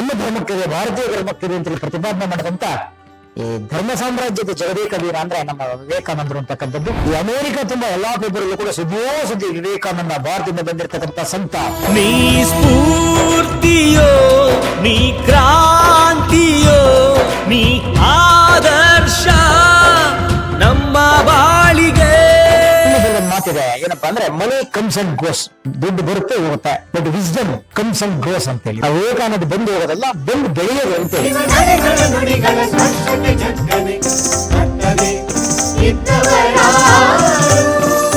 ನಮ್ಮ ಧರ್ಮಕ್ಕಿದೆ, ಭಾರತೀಯ ಧರ್ಮಕ್ಕಿದೆ ಅಂತ ಪ್ರತಿಪಾದನೆ ಮಾಡಿದಂತ ಈ ಧರ್ಮ ಸಾಮ್ರಾಜ್ಯದ ಜಗದೇಕ ವೀರ ಅಂದ್ರೆ ನಮ್ಮ ವಿವೇಕಾನಂದರು ಅಂತಕ್ಕಂಥದ್ದು. ಈ ಅಮೆರಿಕ ತುಂಬಾ ಎಲ್ಲಾ ಪೇಪರ್ಗಳು ಕೂಡ ಸುದ್ದಿಯೋ ಸುದ್ದಿ ವಿವೇಕಾನಂದ ಭಾರತದಿಂದ ಬಂದಿರತಕ್ಕಂಥ ಸಂತ. ನೀ ಸ್ಫೂರ್ತಿಯೋ, ನೀ ಕ್ರಾಂತಿಯೋ, ನೀ ಆದರ್ಶ, ನಮ್ಮ ಬಾಳಿಗೆ ಏನಪ್ಪಾ ಅಂದ್ರೆ ಮನಿ ಕಮ್ಸ್ ಅಂಡ್ ಗೋಸ್ ದುಡ್ಡು ಬರುತ್ತೆ, ಹೋಗುತ್ತೆ. But wisdom comes and goes ಅಂತ ಹೇಳಿ. ಅನ್ನೋದು ಬಂದು ಹೋಗೋದಲ್ಲ, ಬಂದು ಬೆಳೆಯೋದು ಅಂತ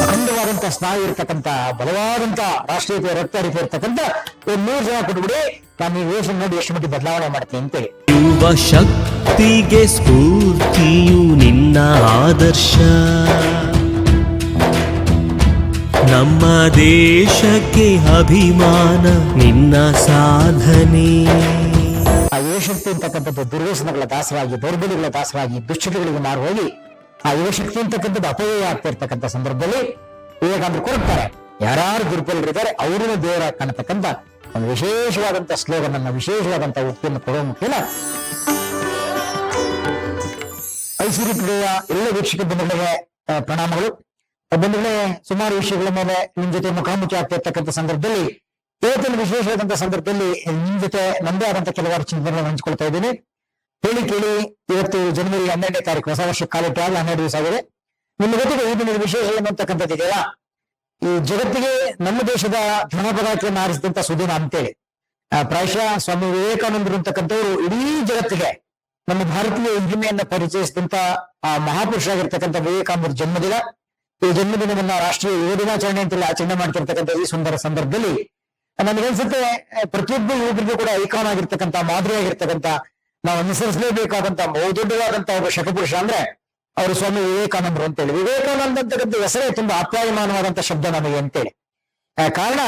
ಅಖಂಡವಾದಂತ ಸ್ನಾಯು ಇರತಕ್ಕಂತ, ಬಲವಾದಂತ ರಾಷ್ಟ್ರೀಯತೆ, ರಕ್ತ ಹರಿತ ಇರ್ತಕ್ಕಂತ ಒಂದು ಮೂರು ಜನ ಕೊಟ್ಬಿಡಿ ಈ ವೇಷ ನೋಡಿ ಎಷ್ಟು ಮಟ್ಟಿಗೆ ಬದಲಾವಣೆ ಮಾಡ್ತೀನಿ ಅಂತೇಳಿ ಯುವ ಶಕ್ತಿಗೆ ಸ್ಫೂರ್ತಿಯು ನಿನ್ನ ಆದರ್ಶ. ನಮ್ಮ ದೇಶಕ್ಕೆ ಅಭಿಮಾನ, ನಿನ್ನ ಸಾಧನೆ. ಆ ಯುವಶಕ್ತಿ ಅಂತಕ್ಕಂಥದ್ದು ದುರ್ವ್ಯಸನಗಳ ದಾಸರಾಗಿ, ದೌರ್ಬಲ್ಯಗಳ ದಾಸರಾಗಿ, ದುಶ್ಚಟಗಳಿಗೆ ಮಾರು ಹೋಗಿ, ಆ ಯುವಶಕ್ತಿ ಅಂತಕ್ಕಂಥದ್ದು ಅಪವ್ಯಯ ಆಗ್ತಾ ಇರ್ತಕ್ಕಂಥ ಸಂದರ್ಭದಲ್ಲಿ ವಿವೇಕಾನಂದರು ಕೊಡುತ್ತಾರೆ ಯಾರು ದುರ್ಬಲರಿದ್ದಾರೆ ಅವರನ್ನು ದೇವರ ಕಾಣತಕ್ಕಂಥ ಒಂದು ವಿಶೇಷವಾದಂತ ಸ್ಲೋಗನ್ ಅನ್ನ ವಿಶೇಷವಾದಂತ ಉಕ್ತಿಯನ್ನು ಕೊಡುವ ಮುಖೇನ ಐಸಿರಿ ಪ್ರಿಯ ಎಲ್ಲ ವೀಕ್ಷಕ ಬಂಧುಗಳಿಗೆ ಪ್ರಣಾಮಗಳು. ಬಂಧುಗಳೇ, ಸುಮಾರು ವಿಷಯಗಳ ಮೇಲೆ ನಿಮ್ ಜೊತೆ ಮುಖಾಮುಖಿ ಆಗ್ತಿರ್ತಕ್ಕಂಥ ಸಂದರ್ಭದಲ್ಲಿ, ಇವತ್ತಿನ ವಿಶೇಷವಾದಂತಹ ಸಂದರ್ಭದಲ್ಲಿ ನಿಮ್ ಜೊತೆ ನಂದೇ ಆದಂತ ಕೆಲವಾರು ಚಿಂತನೆಗಳನ್ನು ಹಂಚಿಕೊಳ್ತಾ ಇದ್ದೀನಿ. ಹೇಳಿ ಕೇಳಿ, ಇವತ್ತು ಜನವರಿ ಹನ್ನೆರಡನೇ ತಾರೀಕು, ಹೊಸ ವರ್ಷ ಕಾಲಕ್ಕೆ ಆಗ ಹನ್ನೆರಡು ದಿವಸ ಆಗಿದೆ. ನಿಮ್ಮ ಜೊತೆಗೆ ಈ ದಿನದ ವಿಶೇಷ ಏನು ಇದೆಯಲ್ಲ? ಈ ಜಗತ್ತಿಗೆ, ನಮ್ಮ ದೇಶದ ಧನ ಪದಾರ್ಥವನ್ನು ಆರಿಸಿದಂತ ಸುದಿನ ಅಂತೇಳಿ. ಪ್ರಾಯಶಃ ಸ್ವಾಮಿ ವಿವೇಕಾನಂದರು ಅಂತಕ್ಕಂಥವ್ರು ಇಡೀ ಜಗತ್ತಿಗೆ ನಮ್ಮ ಭಾರತೀಯ ಹಿರಿಮೆಯನ್ನ ಪರಿಚಯಿಸಿದಂತ ಆ ಮಹಾಪುರುಷ ಆಗಿರ್ತಕ್ಕಂಥ ವಿವೇಕಾನಂದರ ಜನ್ಮದಿನ. ಈ ಜನ್ಮದಿನವನ್ನ ರಾಷ್ಟ್ರೀಯ ಯುವ ದಿನಾಚರಣೆ ಅಂತೇಳಿ ಆಚರಣೆ ಮಾಡ್ತಿರ್ತಕ್ಕಂಥ ಈ ಸುಂದರ ಸಂದರ್ಭದಲ್ಲಿ ನನಗನ್ಸುತ್ತೆ ಪ್ರತಿಯೊಬ್ಬ ಯುವಕರಿಗೂ ಕೂಡ ಐಕಾನ್ ಆಗಿರ್ತಕ್ಕಂಥ, ಮಾದರಿಯಾಗಿರ್ತಕ್ಕಂಥ, ನಾವು ಅನುಸರಿಸಲೇಬೇಕಾದಂತ ಬಹುದೊಡ್ಡವಾದಂತ ಒಬ್ಬ ಶತಪುರುಷ ಅಂದ್ರೆ ಅವರು ಸ್ವಾಮಿ ವಿವೇಕಾನಂದರು ಅಂತೇಳಿ. ವಿವೇಕಾನಂದ ಅಂತಕ್ಕಂಥ ಹೆಸರೇ ತುಂಬಾ ಅಪ್ಯಾಯಮಾನವಾದಂತಹ ಶಬ್ದ ನಮಗೆ ಅಂತೇಳಿ. ಕಾರಣ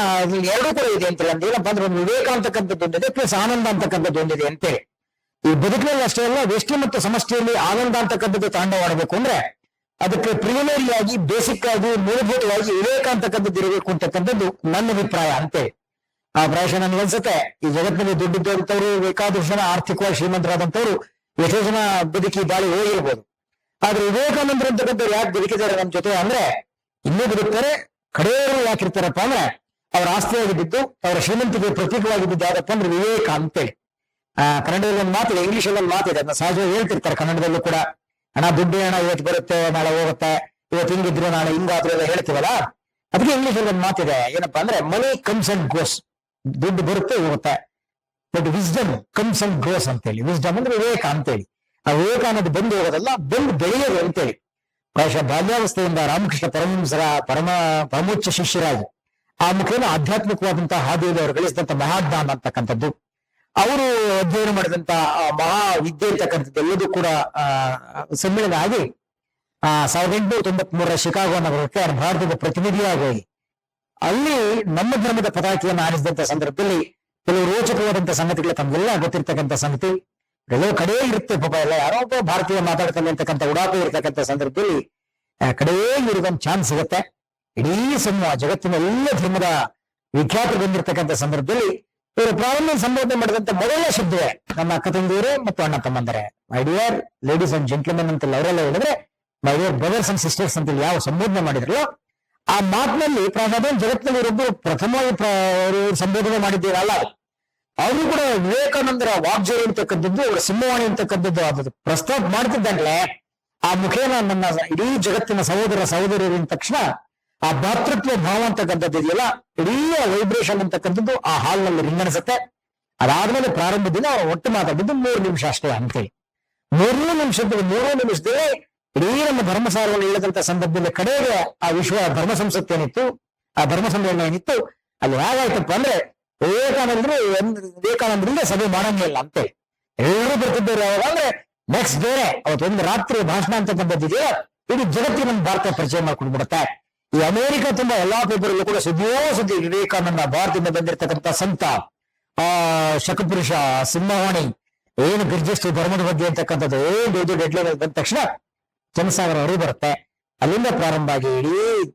ಎರಡೂ ಕೂಡ ಇದೆ ಅಂತೇಳಿ. ಅಂದ್ರೆ ಏನಪ್ಪಾ ಅಂದ್ರೆ ಒಂದು ವಿವೇಕ ಅಂತಕ್ಕಂಥದ್ದು ಒಂದಿದೆ ಪ್ಲಸ್ ಆನಂದ ಅಂತಕ್ಕಂಥದ್ದು ಒಂದಿದೆ ಅಂತೇಳಿ. ಈ ಬದುಕಿನಲ್ಲಿ ಅಷ್ಟೇ ಅಲ್ಲ ವ್ಯಷ್ಟಿ ಮತ್ತು ಸಮಷ್ಟಿಯಲ್ಲಿ ಆನಂದ ಅಂತಕ್ಕಂಥದ್ದು ತಾಂಡವಾಡಬೇಕು ಅಂದ್ರೆ ಅದಕ್ಕೆ ಪ್ರಿಲಿಮಿನರಿ ಆಗಿ ಬೇಸಿಕ್ ಆಗಿ, ಮೂಲಭೂತವಾಗಿ ವಿವೇಕ ಅಂತಕ್ಕಂಥದ್ದು ಇರಬೇಕು ಅಂತಕ್ಕಂಥದ್ದು ನನ್ನ ಅಭಿಪ್ರಾಯ ಅಂತೆ. ಆ ಪ್ರಾಯಶಃ ನನಗೆ ಅನ್ಸುತ್ತೆ. ಈ ಜಗತ್ತಿನಲ್ಲಿ ದುಡ್ಡಿದ್ದಂಥವ್ರು, ಬೇಕಾದಷ್ಟು ಜನ ಆರ್ಥಿಕವಾಗಿ ಶ್ರೀಮಂತರಾದಂಥವ್ರು ಎಷ್ಟೋ ಜನ ಬದುಕಿ ಬಾಳಿ ಹೋಗಿರ್ಬೋದು. ಆದ್ರೆ ವಿವೇಕಾನಂದರು ಅಂತಕ್ಕಂಥವ್ರು ಯಾಕೆ ಬದುಕಿದ್ದಾರೆ ನಮ್ಮ ಜೊತೆ ಅಂದ್ರೆ, ಇನ್ನೂ ಬದುಕ್ತಾರೆ, ಕಡೆಯವರು ಯಾಕಿರ್ತಾರಪ್ಪ ಅಂದ್ರೆ, ಅವರ ಆಸ್ತಿಯಾಗಿ ಬಿದ್ದು, ಅವರ ಶ್ರೀಮಂತಿಗೆ ಪ್ರತೀಕವಾಗಿ ಬಿದ್ದು ಯಾವ್ದಪ್ಪ ಅಂದ್ರೆ ವಿವೇಕ ಅಂತೇಳಿ ಆ ಕನ್ನಡದಲ್ಲಿ ಒಂದು ಮಾತಿದೆ ಇಂಗ್ಲಿಷ್ ಅಲ್ಲಿ ಒಂದು ಮಾತಿದೆ, ಅದನ್ನ ಸಹಜವಾಗಿ ಹೇಳ್ತಿರ್ತಾರೆ ಕನ್ನಡದಲ್ಲೂ ಕೂಡ. ಹಣ ದುಡ್ಡು ಹಣ ಇವತ್ತು ಬರುತ್ತೆ, ನಾಳೆ ಹೋಗುತ್ತೆ, ಇವತ್ತು ಹಿಂಗಿದ್ರು ನಾಳೆ ಹಿಂಗಾದ್ರು ಎಲ್ಲ ಹೇಳ್ತೀವಲ್ಲ? ಅದಕ್ಕೆ ಇಂಗ್ಲಿಷ್ ಅಲ್ಲಿ ಒಂದು ಮಾತಿದೆ ಏನಪ್ಪಾ ಅಂದ್ರೆ ಮನಿ ಕಮ್ಸ್ ಅಂಡ್ ಗೋಸ್ ದುಡ್ಡು ಬರುತ್ತೆ, ಹೋಗುತ್ತೆ. But wisdom comes and grows ಅಂತೇಳಿ. ವಿಸ್ಡಮ್ ಅಂದ್ರೆ ವಿವೇಕ ಅಂತೇಳಿ. ಆ ವಿವೇಕ ಅನ್ನೋದು ಬಂದು ಹೋಗೋದಲ್ಲ, ಬಂದು ಬೆಳೆಯೋದು ಅಂತೇಳಿ. ಪ್ರಾಯಶಃ ಬಾಲ್ಯಾವಸ್ಥೆಯಿಂದ ರಾಮಕೃಷ್ಣ ಪರಮಹಂಸರ ಪರಮ ಪರಮೋಚ್ಚ ಶಿಷ್ಯರಾಗಿ, ಆ ಮುಖೇನ ಆಧ್ಯಾತ್ಮಿಕವಾದಂತಹ ಹಾದಿಯಲ್ಲಿ ಅವರು ಗಳಿಸಿದಂತ ಮಹಾಜ್ಞಾನ ಅಂತಕ್ಕಂಥದ್ದು. ಅವರು ಅಧ್ಯಯನ ಮಾಡಿದಂತ ಮಹಾ ವಿದ್ಯೆ ಇರ್ತಕ್ಕಂಥದ್ದು ಎಲ್ಲದೂ ಕೂಡ ಸಮ್ಮಿಳನ ಆಗಿ, ಆ, ಸಾವಿರದ ಎಂಟುನೂರ ತೊಂಬತ್ ಮೂರರ ಶಿಕಾಗೋ ನಗರಕ್ಕೆ ಭಾರತದ ಪ್ರತಿನಿಧಿಯಾಗಿ, ಅಲ್ಲಿ ನಮ್ಮ ಧರ್ಮದ ಪತಾಕೆಯನ್ನು ಆರಿಸಿದಂತ ಸಂದರ್ಭದಲ್ಲಿ ಕೆಲವು ರೋಚಕವಾದಂತಹ ಸಂಗತಿಗಳು ತಮಗೆಲ್ಲ ಗೊತ್ತಿರ್ತಕ್ಕಂಥ ಸಂಗತಿ. ಕೆಲವು ಕಡೆ ಇರುತ್ತೆ ಪಾಪ, ಎಲ್ಲ ಯಾರೋ ಒಬ್ಬ ಭಾರತೀಯ ಮಾತಾಡ್ತಾನೆ ಅಂತಕ್ಕಂಥ ಉಡಾಪೆ ಇರ್ತಕ್ಕಂಥ ಸಂದರ್ಭದಲ್ಲಿ ಕಡೆಯೇ ಕಡೆ ಇರೋದೊಂದು ಚಾನ್ಸ್ ಸಿಗುತ್ತೆ. ಇಡೀ ಸಮೂಹ ಜಗತ್ತಿನ ಎಲ್ಲ ಧರ್ಮದ ವಿಖ್ಯಾತ ಬಂದಿರತಕ್ಕಂಥ ಸಂದರ್ಭದಲ್ಲಿ ಇವರು ಪ್ರಾರಂಭ ಸಂಬೋಧನೆ ಮಾಡಿದಂತ ಮೊದಲ ಶಬ್ದವೇ ನಮ್ಮ ಅಕ್ಕ ತಂಗಿಯರೇ ಮತ್ತು ಅಣ್ಣ ತಮ್ಮಂದರೆ. My dear ladies and gentlemen ಅಂತ ಅವರೆಲ್ಲ ಹೇಳಿದ್ರೆ my dear brothers and sisters ಅಂತ ಯಾವ ಸಂಬೋಧನೆ ಮಾಡಿದ್ರು ಆ ಮಾತಿನಲ್ಲಿ ಪ್ರಾಧಾನ್ಯ ಜಗತ್ತಿನಲ್ಲಿ ಇವರೊಬ್ಬರು ಪ್ರಥಮವಾಗಿ ಸಂಬೋಧನೆ ಮಾಡಿದ್ದೀರಲ್ಲ. ಅವರು ಕೂಡ ವಿವೇಕಾನಂದರ ವಾಗ್ಜೋರಿ ಅಂತಕ್ಕಂಥದ್ದು, ಅವರ ಸಿಂಹವಾಣಿ ಅಂತಕ್ಕಂಥದ್ದು ಅದು ಪ್ರಸ್ತಾಪ ಮಾಡ್ತಿದ್ದಾಗಲೇ, ಆ ಮುಖೇನ ನನ್ನ ಇಡೀ ಜಗತ್ತಿನ ಸಹೋದರ ಸಹೋದರಿಯರ ತಕ್ಷಣ ಆ ಭಾತೃತ್ವ ಭಾವ ಅಂತಕ್ಕಂಥದ್ದು ಇದೆಯಲ್ಲ, ಇಡೀ ವೈಬ್ರೇಷನ್ ಅಂತಕ್ಕಂಥದ್ದು ಆ ಹಾಲ್ನಲ್ಲಿ ರಿಂಗಣಿಸುತ್ತೆ. ಅದಾದ್ಮೇಲೆ ಪ್ರಾರಂಭ ದಿನ ಒಟ್ಟು ಮಾತಾಡಿದ್ದು ಮೂರು ನಿಮಿಷ ಅಷ್ಟೇ ಅಂತೇಳಿ. ಮೂರು ನಿಮಿಷದ ಮೂರನೇ ನಿಮಿಷದಲ್ಲಿ ಇಡೀ ನಮ್ಮ ಧರ್ಮಸಾರವನ್ನು ಹೇಳಿದಂತ ಸಂದರ್ಭದಲ್ಲಿ ಕಡೆಗೆ ಆ ವಿಶ್ವ ಧರ್ಮ ಸಂಸತ್ ಏನಿತ್ತು, ಆ ಧರ್ಮ ಸಮ್ಮೇಳನ ಏನಿತ್ತು, ಅಲ್ಲಿ ಹೇಗಾಯ್ತಪ್ಪ ಅಂದ್ರೆ ವಿವೇಕಾನಂದರು ವಿವೇಕಾನಂದರಿಂದ ಸಭೆ ಮಾಡಂಗಿಲ್ಲ ಅಂತೇಳಿ. ಎಲ್ಲರೂ ಬರ್ತಿದ್ದಾರೆ ಅವಾಗ ಅಂದ್ರೆ ನೆಕ್ಸ್ಟ್ ಡೇ ಅವತ್ತು ಒಂದು ರಾತ್ರಿ ಭಾಷಣ ಅಂತಕ್ಕಂಥದ್ದು ಇದೆಯೋ ಇಡೀ ಜಗತ್ತಿನ ಭಾರತ ಪರಿಚಯ ಮಾಡ್ಕೊಂಡ್ಬಿಡುತ್ತೆ. ಈ ಅಮೆರಿಕ ತುಂಬಾ ಎಲ್ಲಾ ಪೇಪರ್ಗಳು ಕೂಡ ಸದ್ಯೋ ಸುದ್ದಿ ವಿವೇಕಾನಂದ ಭಾರತದಿಂದ ಬಂದಿರತಕ್ಕಂತ ಸಂತ, ಆ, ಶಕಪುರುಷ ಸಿಂಹವಾಣಿ, ಏನು ಗರ್ಜಿಸ್ತು ಧರ್ಮದ ಬಗ್ಗೆ ಅಂತಕ್ಕಂಥದ್ದು ಏನ್ ದೊಡ್ಡ ದೊಡ್ಡ ಹೆಡ್ಲೈನ್ ಬಂದ ತಕ್ಷಣ ಜನಸಾಗರ ಹೊರಗೆ ಬರುತ್ತೆ. ಅಲ್ಲಿಂದ ಪ್ರಾರಂಭ ಆಗಿ ಇಡೀ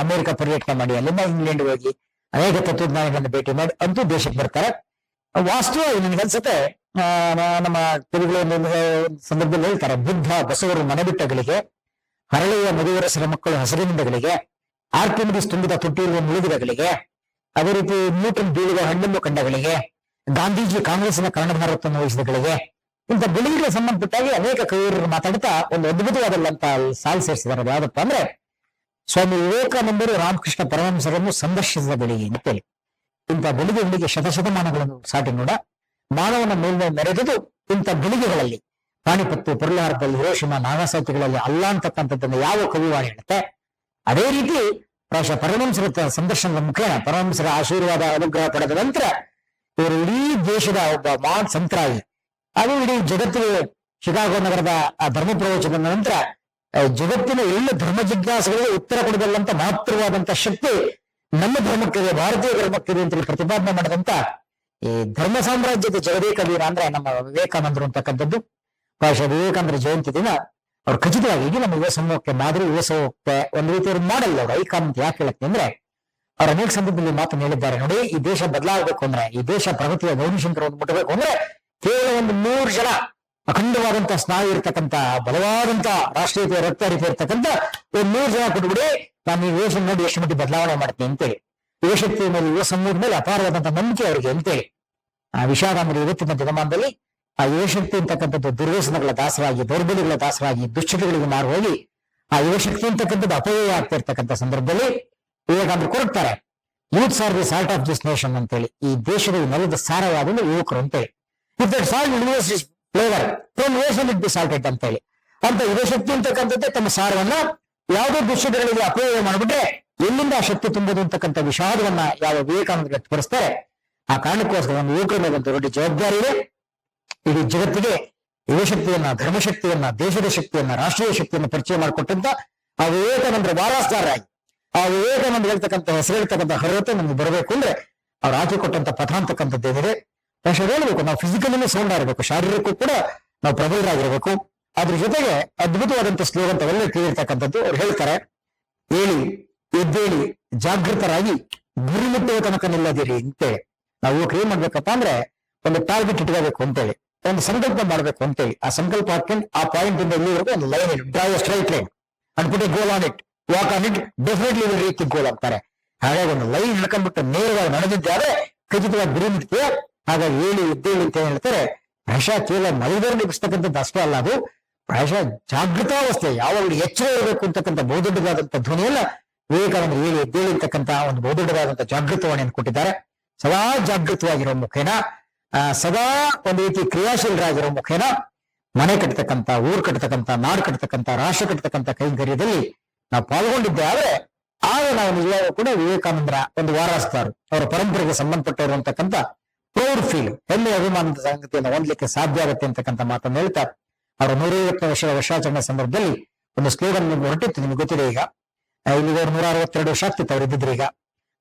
ಅಮೆರಿಕ ಪರ್ಯಟನೆ ಮಾಡಿ ಅಲ್ಲಿಂದ ಇಂಗ್ಲೆಂಡ್ ಹೋಗಿ ಅನೇಕ ತತ್ವಜ್ಞಾನಿಗಳನ್ನ ಭೇಟಿ ಮಾಡಿ ಅಂತೂ ದೇಶಕ್ಕೆ ಬರ್ತಾರೆ. ವಾಸ್ತವವಾಗಿ ನನಗನ್ಸುತ್ತೆ ನಮ್ಮ ಕವಿಗಳು ಸಂದರ್ಭದಲ್ಲಿ ಹೇಳ್ತಾರೆ, ಬುದ್ಧ ಬಸವರು ಮನೆ ಬಿಟ್ಟಗಳಿಗೆ ಹರಳೆಯ ಮದುವರಸರ ಮಕ್ಕಳು ಹಸಿರಿನಿಂದಗಳಿಗೆ ಆರ್ಕಿಮಿಡಿಸ್ ತುಂಬಿದ ತುಟ್ಟಿರುವ ಮುಳುಗಿದಗಳಿಗೆ, ಅದೇ ರೀತಿ ನ್ಯೂಟನ್ ಬೀಳುವ ಹಣ್ಣನ್ನು ಕಂಡಗಳಿಗೆ, ಗಾಂಧೀಜಿ ಕಾಂಗ್ರೆಸ್ಸಿನ ಕರ್ಣಭಾರತವನ್ನು ವಹಿಸಿದಗಳಿಗೆ, ಇಂಥ ಬೆಳೆಗಳಿಗೆ ಸಂಬಂಧಪಟ್ಟಾಗಿ ಅನೇಕ ಕವಿಯರು ಮಾತಾಡ್ತಾ ಒಂದು ಅದ್ಭುತವಾದಂತ ಸಾಲು ಯಾವುದಪ್ಪ ಯಾವ್ದಪ್ಪ ಅಂದ್ರೆ, ಸ್ವಾಮಿ ವಿವೇಕಾನಂದರು ರಾಮಕೃಷ್ಣ ಪರಮಹಂಸರನ್ನು ಸಂದರ್ಶಿಸಿದ ಬೆಳಿಗ್ಗೆ ಅಂತೇಳಿ. ಇಂಥ ಬೆಳಿಗ್ಗೆಗಳಿಗೆ ಶತಶತಮಾನಗಳನ್ನು ಸಾಟಿ ನೋಡ, ಮಾನವನ ಮೇಲ್ಮೈ ಮೆರೆದು ಇಂಥ ಬೆಳಿಗ್ಗೆಗಳಲ್ಲಿ ಪಾಣಿಪತ್ತು ಪರಿಹಾರದಲ್ಲಿ ಹಿರೋಶಿಮ ನಾಗಾಸಾಕಿಗಳಲ್ಲಿ ಅಲ್ಲ ಅಂತಕ್ಕಂಥದ್ದನ್ನು ಯಾವ ಕವಿವಾಣಿ ಹೇಳುತ್ತೆ? ಅದೇ ರೀತಿ ಪ್ರಾಯಶಃ ಪರಮಹಂಸರ ಸಂದರ್ಶನದ ಮುಖೇನ ಪರಮಂಸರ ಆಶೀರ್ವಾದ, ಅನುಗ್ರಹ ಪಡೆದ ನಂತರ ಇವರು ಇಡೀ ದೇಶದ ಒಬ್ಬ ಮಹಾನ್ ಸಂತರಾಗಿ ಅದು ಇಡೀ ಜಗತ್ತಿನ ಶಿಕಾಗೋ ನಗರದ ಆ ಧರ್ಮ ಪ್ರವಚನದ ನಂತರ ಜಗತ್ತಿನ ಎಲ್ಲ ಧರ್ಮ ಜಿಜ್ಞಾಸೆಗಳಿಗೆ ಉತ್ತರ ಕೊಡಬಲ್ಲಂತ ಮಹತ್ವವಾದಂತ ಶಕ್ತಿ ನಮ್ಮ ಧರ್ಮಕ್ಕಿದೆ ಭಾರತೀಯ ಧರ್ಮಕ್ಕಿದೆ ಅಂತ ಪ್ರತಿಪಾದನೆ ಮಾಡಿದಂತ ಈ ಧರ್ಮ ಸಾಮ್ರಾಜ್ಯದ ಜಗದೇ ಕವೀರ ಅಂದ್ರೆ ನಮ್ಮ ವಿವೇಕಾನಂದರು ಅಂತಕ್ಕಂಥದ್ದು. ಪ್ರಾಯಶಃ ವಿವೇಕಾನಂದರ ಜಯಂತಿ ದಿನ ಅವ್ರು ಖಚಿತವಾಗಿ ಈಗ ನಮ್ಮ ಯುವ ಸಮೂಹಕ್ಕೆ ಮಾದರಿ ಯುವ ಸಮೂಹಕ್ಕೆ ಒಂದು ರೀತಿಯ ಮಾಡಲ್ಲ ಅವರು ಐಕಾನ್ ಅಂತ ಯಾಕೆ ಹೇಳುತ್ತೆ ಅಂದ್ರೆ ಅವ್ರು ಅನೇಕ ಸಂದರ್ಭದಲ್ಲಿ ಮಾತು ಹೇಳಿದ್ದಾರೆ. ನೋಡಿ, ಈ ದೇಶ ಬದಲಾಗಬೇಕು ಅಂದ್ರೆ, ಈ ದೇಶ ಪ್ರಗತಿಯ ಗೌರಿಶಂಕರವನ್ನು ಮುಟ್ಟಬೇಕು ಅಂದ್ರೆ ಕೇವಲ ಒಂದು ಮೂರು ಜನ ಅಖಂಡವಾದಂತಹ ಸ್ನಾಯು ಇರ್ತಕ್ಕಂತ, ಬಲವಾದಂತ ರಾಷ್ಟ್ರೀಯತೆಯ ರಕ್ತ ಹರಿತ ಇರ್ತಕ್ಕಂತ ಒಂದು ಮೂರು ಜನ ಕೊಟ್ಬಿಡಿ, ನಾನು ಈ ವೇಷ ನೋಡಿ ಎಷ್ಟು ಮಟ್ಟಿಗೆ ಬದಲಾವಣೆ ಮಾಡ್ತೀನಿ ಅಂತೇಳಿ. ಯುವಶಕ್ತಿ ಮೇಲೆ, ಯುವ ಸಮೂಹದ ಮೇಲೆ ಅಪಾರವಾದಂತಹ ನಂಬಿಕೆ ಅವರಿಗೆ ಅಂತೇಳಿ. ಆ ವಿಷಾದ ಇವತ್ತಿನ ದಿನಮಾನದಲ್ಲಿ ಆ ಯುವಶಕ್ತಿ ಅಂತಕ್ಕಂಥದ್ದು ದುರ್ವ್ಯಸನಗಳ ದಾಸರಾಗಿ, ದೌರ್ಬಲ್ಯಗಳ ದಾಸರಾಗಿ, ದುಶ್ಚಟಗಳಿಗೆ ಮಾರು ಹೋಗಿ ಆ ಯುವಶಕ್ತಿ ಅಂತಕ್ಕಂಥದ್ದು ಅಪವ್ಯಯ ಆಗ್ತಾ ಇರ್ತಕ್ಕಂಥ ಸಂದರ್ಭದಲ್ಲಿ ವಿವೇಕಾನಂದರು ಕೊರಗ್ತಾರೆ youth are the salt of this nation ಅಂತೇಳಿ. ಈ ದೇಶದ ನೆಲದ ಸಾರವಾದ ಯುವಕರು ಅಂತೇಳಿ. If that salt university flavour from ವೇಷನ್ it be salted ಅಂತೇಳಿ. ಅಂತ ಯುವಶಕ್ತಿ ಅಂತಕ್ಕಂಥದ್ದೇ ತಮ್ಮ ಸಾರವನ್ನ ಯಾವುದೇ ದುಶ್ಚಟಗಳಿಗೆ ಅಪವ್ಯಯ ಮಾಡಿಬಿಟ್ರೆ ಎಲ್ಲಿಂದ ಆ ಶಕ್ತಿ ತುಂಬುದು ಅಂತಕ್ಕಂಥ ವಿಷಾದವನ್ನ ಯಾವ ವಿವೇಕಾನಂದ ವ್ಯಕ್ತಪಡಿಸ್ತಾರೆ. ಆ ಕಾರಣಕ್ಕೋಸ್ಕರ ಒಂದು ಯುವಕರ ಮೇಲೆ ಒಂದು ದೊಡ್ಡ ಜವಾಬ್ದಾರಿ ಇದೆ. ಇಡೀ ಜಗತ್ತಿಗೆ ಯುವಶಕ್ತಿಯನ್ನ ಧರ್ಮಶಕ್ತಿಯನ್ನ ದೇಶದ ಶಕ್ತಿಯನ್ನ, ರಾಷ್ಟ್ರೀಯ ಶಕ್ತಿಯನ್ನ ಪರಿಚಯ ಮಾಡಿಕೊಟ್ಟಂತ ಆ ವಿವೇಕಾನಂದರ ವಾರಸ್ದಾರರಾಗಿ ಆ ವಿವೇಕಾನಂದ ಹೇಳ್ತಕ್ಕಂತ ಹೆಸರು, ಹೇಳ್ತಕ್ಕಂಥ ಹರತೆ ನಮ್ಗೆ ಬರಬೇಕು ಅಂದ್ರೆ ಅವ್ರು ಕೊಟ್ಟಂತ ಪಥ ಅಂತಕ್ಕಂಥದ್ದು ಏನಿದೆ? ಬಹುಶಃ ಹೇಳ್ಬೇಕು, ನಾವು ಫಿಸಿಕಲಿನೂ ಸೌಂಡ್ ಆಗಿರ್ಬೇಕು, ಶಾರೀರಿಕಕ್ಕೂ ಕೂಡ ನಾವು ಪ್ರಬಲರಾಗಿರ್ಬೇಕು. ಅದ್ರ ಜೊತೆಗೆ ಅದ್ಭುತವಾದಂತ ಸ್ಲೋಗನ್ ತಾವೆಲ್ಲ ಕೇಳಿರ್ತಕ್ಕಂಥದ್ದು ಅವ್ರು ಹೇಳ್ತಾರೆ. ಹೇಳಿ, ಎದ್ದೇಳಿ, ಜಾಗೃತರಾಗಿ ಗುರಿ ಮುಟ್ಟುವ ತನಕ ನಿಲ್ಲದಿರಿ ಅಂತೇಳಿ ನಾವು ಏನ್ ಮಾಡ್ಬೇಕಪ್ಪ ಅಂದ್ರೆ ಒಂದು ಟಾರ್ಗೆಟ್ ಇಟ್ಕೋಬೇಕು ಅಂತೇಳಿ ಒಂದು ಸಂಕಲ್ಪ ಮಾಡ್ಬೇಕು ಅಂತೇಳಿ ಆ ಸಂಕಲ್ಪ ಹಾಕೊಂಡು ಆ ಪಾಯಿಂಟ್ ಇಂದ ಇಲ್ಲಿವರೆಗೂ ಒಂದು line it drive straight line ಅನ್ಬಿಟ್ಟು goal on it walk on it definitely will ರೀತಿ ಗೋಲ್ ಆಗ್ತಾರೆ ಹಾಗಾಗಿ ಒಂದು ಲೈನ್ ಹಿಡ್ಕೊಂಡ್ಬಿಟ್ಟು ನೇರವಾಗಿ ನಡೆದಿದ್ದಾರೆ ಖಚಿತವಾಗಿ ಗುರಿ ಮುಟ್ತೀಯ? ಹಾಗಾಗಿ ಹೇಳಿ ಉದ್ದೇಳಿ ಅಂತ ಹೇಳ್ತಾರೆ. ಪ್ರಾಯಶಃ ಕೇವಲ ಮಲಗರಲ್ಲಿ ನಿಲ್ಲಿಸ್ತಕ್ಕಂಥದ್ದು ಅಷ್ಟೇ ಅಲ್ಲ ಅದು. ಪ್ರಾಯಶಃ ಜಾಗೃತಾವಸ್ಥೆ ಯಾವಾಗಲೂ ಎಚ್ಚರ ಇರಬೇಕು ಅಂತಕ್ಕಂಥ ಬಹುದೊಡ್ಡದಾದಂಥ ಧ್ವನಿಯನ್ನ ವಿವೇಕಾನಂದ ಹೇಳಿ ಎದ್ದೇಳಿ ಅಂತಕ್ಕಂತಹ ಒಂದು ಬಹುದೊಡ್ಡದಾದಂಥ ಜಾಗೃತವಾಣಿಯನ್ನು ಕೊಟ್ಟಿದ್ದಾರೆ. ಸದಾ ಜಾಗೃತವಾಗಿರೋ ಮುಖೇನ ಸದಾ ಒಂದು ರೀತಿ ಕ್ರಿಯಾಶೀಲರಾಗಿರೋ ಮುಖೇನ ಮನೆ ಕಟ್ಟತಕ್ಕಂತ ಊರು ಕಟ್ಟತಕ್ಕಂತ ನಾಡು ಕಟ್ಟತಕ್ಕಂತ ರಾಷ್ಟ್ರ ಕಟ್ಟತಕ್ಕಂತ ಕೈಂಕರ್ಯದಲ್ಲಿ ನಾವು ಪಾಲ್ಗೊಂಡಿದ್ದೆ ಆದ್ರೆ ಆಗ ನಾವು ನಿಜವಾಗೂ ಕೂಡ ವಿವೇಕಾನಂದರ ಒಂದು ವಾರಸ್ತಾರು. ಅವರ ಪರಂಪರೆಗೆ ಸಂಬಂಧಪಟ್ಟವರು ಅಂತಕ್ಕಂಥ ಪ್ರೌಡ್ ಫೀಲ್ ಹೆಮ್ಮೆ ಅಭಿಮಾನದ ಸಂಗತಿಯನ್ನು ಹೊಂದಲಿಕ್ಕೆ ಸಾಧ್ಯ ಆಗುತ್ತೆ ಅಂತಕ್ಕಂಥ ಮಾತನ್ನು ಹೇಳ್ತಾ ಅವರ ನೂರೈವತ್ತು ವರ್ಷದ ವರ್ಷಾಚರಣೆ ಸಂದರ್ಭದಲ್ಲಿ ಒಂದು ಸ್ಲೋಗನ್ ನಿಮ್ಗೆ ಹೊರಟಿತ್ತು, ನಿಮ್ಗೆ ಗೊತ್ತಿದೆ ಈಗ. ಇಲ್ಲಿ ಅವ್ರು ನೂರ ಅರವತ್ತೆರಡು ವರ್ಷ ಆಗ್ತಿತ್ತು ಈಗ.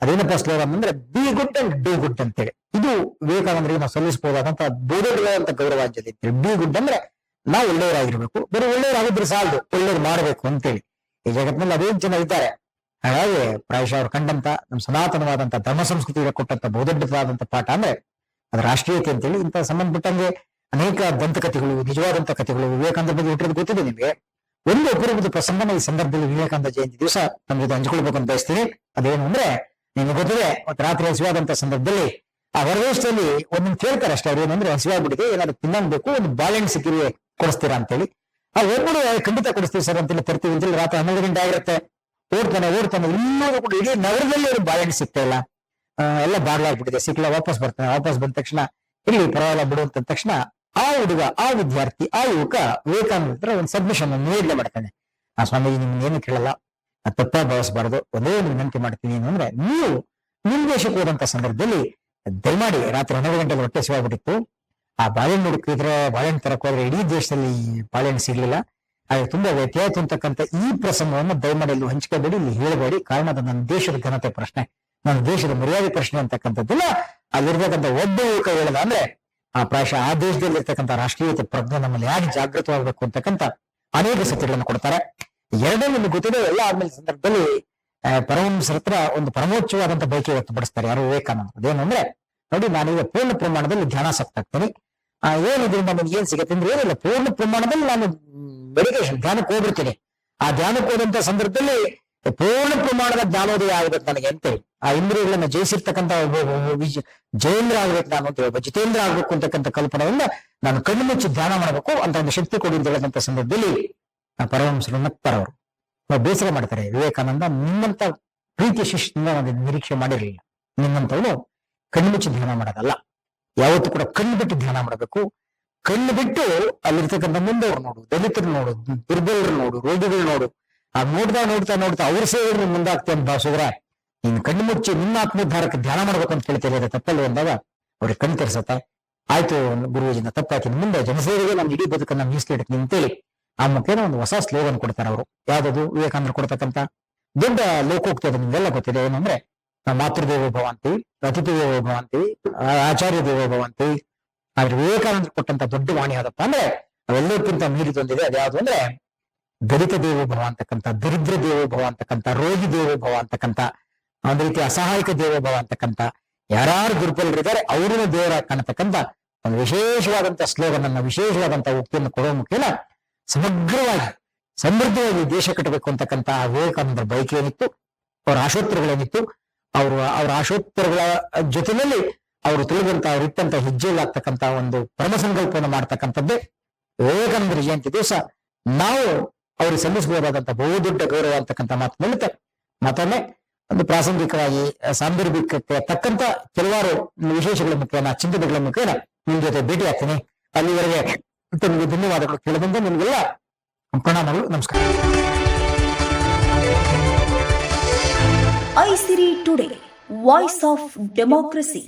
ಅದೇನಪ್ಪ ಸ್ಲೋಗನ್ ಅಂದ್ರೆ be good and do good ಅಂತೇಳಿ. ಇದು ವಿವೇಕಾನಂದರಿಗೆ ನಾವು ಸಲ್ಲಿಸಬಹುದಾದಂತಹ ಬಹುದೊಡ್ಡದಾದಂತ ಗೌರವಾಂಜಲಿ ಅಂತೇಳಿ ಬಿ ಗುಡ್ ಅಂದ್ರೆ, ನಾವು ಒಳ್ಳೆಯವರಾಗಿರ್ಬೇಕು. ಬರೀ ಒಳ್ಳೆಯವರಾಗಿದ್ರೆ ಸಾಲದು. ಒಳ್ಳೆಯವ್ರು ಮಾಡಬೇಕು ಅಂತೇಳಿ. ಈ ಜಗತ್ತಿನಲ್ಲಿ ಅದೇ ಜನ ಇದ್ದಾರೆ. ಹಾಗಾಗಿ ಪ್ರಾಯಶಃ ಅವರು ಕಂಡಂತ ನಮ್ಮ ಸನಾತನವಾದಂತ ಧರ್ಮ ಸಂಸ್ಕೃತಿಗೆ ಕೊಟ್ಟಂತ ಬಹುದೊಡ್ಡದಾದಂತ ಪಾಠ ಅಂದ್ರೆ, ಅದು ರಾಷ್ಟ್ರೀಯತೆ ಅಂತೇಳಿ ಇಂಥ ಸಂಬಂಧಪಟ್ಟಂಗೆ ಅನೇಕ ದಂತಕಥೆಗಳು ನಿಜವಾದಂತ ಕಥೆಗಳು ವಿವೇಕಾನಂದ ಬಗ್ಗೆ ಹುಟ್ಟಿರೋದು ಗೊತ್ತಿದೆ ನಿಮಗೆ. ಒಂದು ಅಪರೂಪದ ಪ್ರಸಂಗನ ಈ ಸಂದರ್ಭದಲ್ಲಿ ವಿವೇಕಾನಂದ ಜಯಂತಿ ದಿವಸ ನಮ್ಮ ಜೊತೆ ಹಂಚಿಕೊಳ್ಬೇಕು ಅಂತ ಬಯಸ್ತೀನಿ. ಅದೇನು ಅಂದ್ರೆ ನಿಮ್ಗೆ ಗೊತ್ತಿದೆ ರಾತ್ರಿ ಹಸಿವಾದಂತ ಸಂದರ್ಭದಲ್ಲಿ ಆ ಹೊರದೇಶದಲ್ಲಿ ಒಂದೊಂದು ಕೇಳ್ತಾರೆ ಅಷ್ಟೇ, ಅವ್ರು ಏನಂದ್ರೆ ಹಸಿವಾಗ್ಬಿಟ್ಟಿದೆ, ಏನಾದ್ರು ತಿನ್ನಬೇಕು ಒಂದು ಬಾಳೆಹಣ್ಣು ಸಿಕ್ಕಿರಿ ಕೊಡಿಸ್ತೀರಾ ಅಂತೇಳಿ. ಆ ಒಬ್ಬರು ಖಂಡಿತ ಕೊಡಿಸ್ತೀವಿ ಸರ್ ಅಂತೇಳಿ ತರ್ತೀವಿ ಅಂತೇಳಿ ರಾತ್ರಿ ಹನ್ನೆರಡು ಗಂಟೆ ಆಗಿರುತ್ತೆ. ಓಡ್ತಾನೆ ಓಡ್ತಾನೆ, ಇನ್ನೂ ಕೂಡ ಇಡೀ ನಗರದಲ್ಲಿ ಅವ್ರಿಗೆ ಬಾಳೆಹಣ್ಣು ಸಿಗ್ತಾ ಇಲ್ಲ. ಎಲ್ಲ ಬಾಗ್ಲಾಗ್ಬಿಟ್ಟಿದೆ ಸಿಕ್ಲ ವಾಪಸ್ ಬರ್ತಾನೆ, ವಾಪಸ್ ಬಂದ ತಕ್ಷಣ, ಇಲ್ಲಿ ಪರವಾಗಿಲ್ಲ ಬಿಡು ಅಂತ ತಕ್ಷಣ ಆ ಹುಡುಗ, ಆ ವಿದ್ಯಾರ್ಥಿ, ಆ ಯುವಕ ವಿವೇಕಾನಂದ ಹತ್ರ ಒಂದು ಸಬ್ಮಿಷನ್ ನಿವೇದನೆ ಮಾಡ್ತಾನೆ. ಆ ಸ್ವಾಮೀಜಿ ನಿಮ್ಗೆ ಏನು ಕೇಳಲ್ಲ? ತಪ್ಪಾಗಿ ಭಾವಿಸಬಾರದು. ಒಂದೇ ವಿನಂತಿ ಮಾಡ್ತೀನಿ ಅಂದ್ರೆ ನೀವು ನಿಮ್ ದೇಶಕ್ಕೆ ಹೋದಂತ ಸಂದರ್ಭದಲ್ಲಿ ದಯಮಾಡಿ ರಾತ್ರಿ ಹನ್ನೆರಡು ಗಂಟೆಗೆ ಹೊಟ್ಟೆ ಸಿಗಾಗ್ಬಿಟ್ಟಿತ್ತು ಆ ಬಾಳೆಹಣ್ಣು ಹುಡುಕಿದ್ರೆ ಬಾಳೆಹಣ್ಣು ತರಕ್ ಹೋದ್ರೆ ಇಡೀ ದೇಶದಲ್ಲಿ ಬಾಳೆಹಣ್ಣು ಸಿಗ್ಲಿಲ್ಲ. ಹಾಗೆ ತುಂಬಾ ವ್ಯತ್ಯಾಸ ಅಂತಕ್ಕಂಥ ಈ ಪ್ರಸಂಗವನ್ನು ದಯಮಾಡಿ ಇಲ್ಲಿ ಹಂಚ್ಕೋಬೇಡಿ, ಇಲ್ಲಿ ಹೇಳಬೇಡಿ. ಕಾರಣ ಅದು ನನ್ನ ದೇಶದ ಘನತೆ ಪ್ರಶ್ನೆ. ನನ್ನ ದೇಶದ ಮರ್ಯಾದೆ ಪ್ರಶ್ನೆ ಅಂತಕ್ಕಂಥದ್ದಿಲ್ಲ ಅಲ್ಲಿರ್ತಕ್ಕಂಥ ಒಬ್ಬ ಯುವಕ ಹೇಳದ ಅಂದ್ರೆ, ಆ ಪ್ರಾಯಶಃ ಆ ದೇಶದಲ್ಲಿ ಇರ್ತಕ್ಕಂಥ ರಾಷ್ಟ್ರೀಯತೆ ಪ್ರಜ್ಞೆ ನಮ್ಮಲ್ಲಿ ಯಾಕೆ ಜಾಗೃತವಾಗಬೇಕು ಅಂತಕ್ಕಂಥ ಅನೇಕ ಸತ್ಯಗಳನ್ನು ಕೊಡ್ತಾರೆ. ಎರಡನೇ ನಿಮ್ಗೆ ಗೊತ್ತಿದೆ ಎಲ್ಲ ಆದ್ಮೇಲೆ ಸಂದರ್ಭದಲ್ಲಿ ಪರಮಹಂಸರ ಹತ್ರ ಒಂದು ಪರಮೋಚ್ಚವಾದಂತ ಬಯಕೆ ವ್ಯಕ್ತಪಡಿಸ್ತಾರೆ. ಯಾರು ವಿವೇಕಾನಂದ ಅದೇನು ಅಂದ್ರೆ ನೋಡಿ ನಾನೀಗ ಪೂರ್ಣ ಪ್ರಮಾಣದಲ್ಲಿ ಧ್ಯಾನ ಆಗ್ತೇನೆ. ಆ, ಏನು ಇದರಿಂದ ನನಗೆ ಏನ್ ಸಿಗತ್ತೆ ಅಂದ್ರೆ ಏನಿಲ್ಲ ಪೂರ್ಣ ಪ್ರಮಾಣದಲ್ಲಿ ನಾನು ಮೆಡಿಟೇಷನ್ ಧ್ಯಾನಕ್ಕೆ ಹೋಗ್ಬಿಡ್ತೀನಿ. ಆ ಧ್ಯಾನಕ್ಕೆ ಹೋದಂತ ಸಂದರ್ಭದಲ್ಲಿ ಪೂರ್ಣ ಪ್ರಮಾಣದ ಜ್ಞಾನೋದಯ ಆಗ್ಬೇಕು ನನಗೆ ಅಂತೇಳಿ. ಆ ಇಂದ್ರಿಯಗಳನ್ನ ಜಯಿಸಿರ್ತಕ್ಕಂಥ ಜಯೇಂದ್ರ ಆಗ್ಬೇಕು ನಾನು ಅಂತ ಹೇಳ್ಬೋದು ಜಿತೇಂದ್ರ ಆಗ್ಬೇಕು ಅಂತಕ್ಕಂಥ ಕಲ್ಪನೆಯಿಂದ ನಾನು ಕಣ್ಣು ಮುಚ್ಚಿ ಧ್ಯಾನ ಮಾಡಬೇಕು ಅಂತ ಒಂದು ಶಕ್ತಿ ಕೊಡಿ ಅಂತ ಹೇಳಿದಂತ ಸಂದರ್ಭದಲ್ಲಿ ಆ ಪರಮಹಂಸರು ಪರವರು ಬೇಸರ ಮಾಡ್ತಾರೆ. ವಿವೇಕಾನಂದ ನಿಮ್ಮಂತ ಪ್ರೀತಿ ಶಿಷ್ಯನ ಒಂದು ನಿರೀಕ್ಷೆ ಮಾಡಿರಲಿಲ್ಲ. ನಿಮ್ಮಂತವನು ಕಣ್ಣು ಮುಚ್ಚಿ ಧ್ಯಾನ ಮಾಡೋದಲ್ಲ. ಯಾವತ್ತೂ ಕೂಡ ಕಣ್ಣು ಬಿಟ್ಟು ಧ್ಯಾನ ಮಾಡಬೇಕು. ಕಣ್ಣು ಬಿಟ್ಟು ಅಲ್ಲಿರ್ತಕ್ಕಂಥ ಮುಂದವ್ರು ನೋಡು, ದಲಿತರು ನೋಡು, ದುರ್ಬಲರು ನೋಡು, ರೋಗಿಗಳು ನೋಡು. ಆ ನೋಡ್ತಾ ನೋಡ್ತಾ ನೋಡ್ತಾ ಅವ್ರ ಸೇವೆ ಮುಂದಾಗ್ತೇ ಅಂತ ಭಾವಿಸಿದ್ರೆ ನೀನು ಕಣ್ಣು ಮುಚ್ಚಿ ನಿನ್ನ ಆತ್ಮೋದ್ಧಾರಕ್ಕೆ ಧ್ಯಾನ ಮಾಡ್ಬೇಕು ಅಂತ ಕೇಳ್ತೀರಿ ತಪ್ಪಲ್ಲ ಅಂದಾಗ ಅವ್ರಿಗೆ ಕಣ್ಣು ತೆರೆಸತ್ತೆ, ಆಯ್ತು ಗುರುಜಿನ ತಪ್ಪಾಯ್ತು. ಮುಂದೆ ಜನಸೇವೆಗೆ ನಾನು ಇಡೀ ಬದುಕನ್ನ ಮೀಸಲಿಡ್ತೀನಿ ಅಂತೇಳಿ ಆ ಮುಖೇನ ಒಂದು ಹೊಸ ಸ್ಲೋಗನ್ ಕೊಡ್ತಾರೆ ಅವರು. ಯಾವ್ದದು? ವಿವೇಕಾನಂದರು ಕೊಡ್ತಕ್ಕಂತ ದೊಡ್ಡ ಲೋಕೋಕ್ತಿ ಅದು ನಿಮ್ಗೆಲ್ಲ ಗೊತ್ತಿದೆ ಏನಂದ್ರೆ, ನಾವು ಮಾತೃದೇವೋ ಭವ ಅಂತೀವಿ ಅತಿಥಿ ದೇವೋ ಭವಂತಿ ಆಚಾರ್ಯ ದೇವ ಭವಂತಿ ಆದ್ರೆ ವಿವೇಕಾನಂದರು ಕೊಟ್ಟಂತ ದೊಡ್ಡ ವಾಣಿ ಯಾವ್ದಪ್ಪ ಅಂದ್ರೆ ಅವೆಲ್ಲಕ್ಕಿಂತ ಮೀರಿದೊಂದಿದೆ ಅದ್ಯಾವ್ದು ಅಂದ್ರೆ, ದಲಿತ ದೇವೋಭವ ಅಂತಕ್ಕಂಥ, ದರಿದ್ರ ದೇವ ಭವ ಅಂತಕ್ಕಂಥ, ರೋಗಿ ದೇವೋಭವ ಅಂತಕ್ಕಂಥ, ಒಂದು ರೀತಿ ಅಸಹಾಯಕ ದೇವೋಭವ ಅಂತಕ್ಕಂಥ ಯಾರು ದುರ್ಬಲರಿದ್ದಾರೆ ಅವ್ರನ್ನ ದೇವರ ಕಾಣತಕ್ಕಂಥ ಒಂದು ವಿಶೇಷವಾದಂತಹ ಸ್ಲೋಗನ್ ಅನ್ನ ವಿಶೇಷವಾದಂತ ಉಕ್ತಿಯನ್ನು ಕೊಡೋ ಮುಖೇನ ಸಮಗ್ರವಾಗಿ ಸಮೃದ್ಧವಾಗಿ ದೇಶ ಕಟ್ಟಬೇಕು ಅಂತಕ್ಕಂತಹ ವಿವೇಕಾನಂದರ ಬಯಕೆ ಏನಿತ್ತು, ಅವರ ಆಶೋತ್ತರಗಳೇನಿತ್ತು, ಅವರು, ಅವರ ಆಶೋತ್ತರಗಳ ಜೊತೆಯಲ್ಲಿ ಅವರು ತಿಳಿದಂತ, ಅವ್ರು ಇಟ್ಟಂತ ಹೆಜ್ಜೆಗಳಾಗ್ತಕ್ಕಂತಹ ಒಂದು ಪರಮ ಸಂಕಲ್ಪವನ್ನು ಮಾಡ್ತಕ್ಕಂಥದ್ದೇ ವಿವೇಕಾನಂದರ ಜಯಂತಿ ದಿವಸ. ನಾವು ಅವ್ರಿಗೆ ಸಲ್ಲಿಸಬಹುದಾದಂತಹ ಬಹುದೊಡ್ಡ ಗೌರವ ಅಂತಕ್ಕಂಥ ಮಾತು ಹೇಳುತ್ತೆ. ಮತ್ತೊಮ್ಮೆ ಒಂದು ಪ್ರಾಸಂಗಿಕವಾಗಿ ಸಾಂದರ್ಭಿಕಕ್ಕೆ ತಕ್ಕಂತ ಕೆಲವಾರು ವಿಶೇಷಗಳ ಮುಖೇನ, ಚಿಂತನೆಗಳ ಮುಖೇನ ನಿಮ್ ಜೊತೆ ಭೇಟಿ ಆಗ್ತೀನಿ ಅಲ್ಲಿವರೆಗೆ ನಿಮಗೆ ಧನ್ಯವಾದಗಳು ಕೇಳದಂತೆ ನಿಮಗೆಲ್ಲ ಪ್ರಣಾಮಗಳು ನಮಸ್ಕಾರ. Aisiri today voice of democracy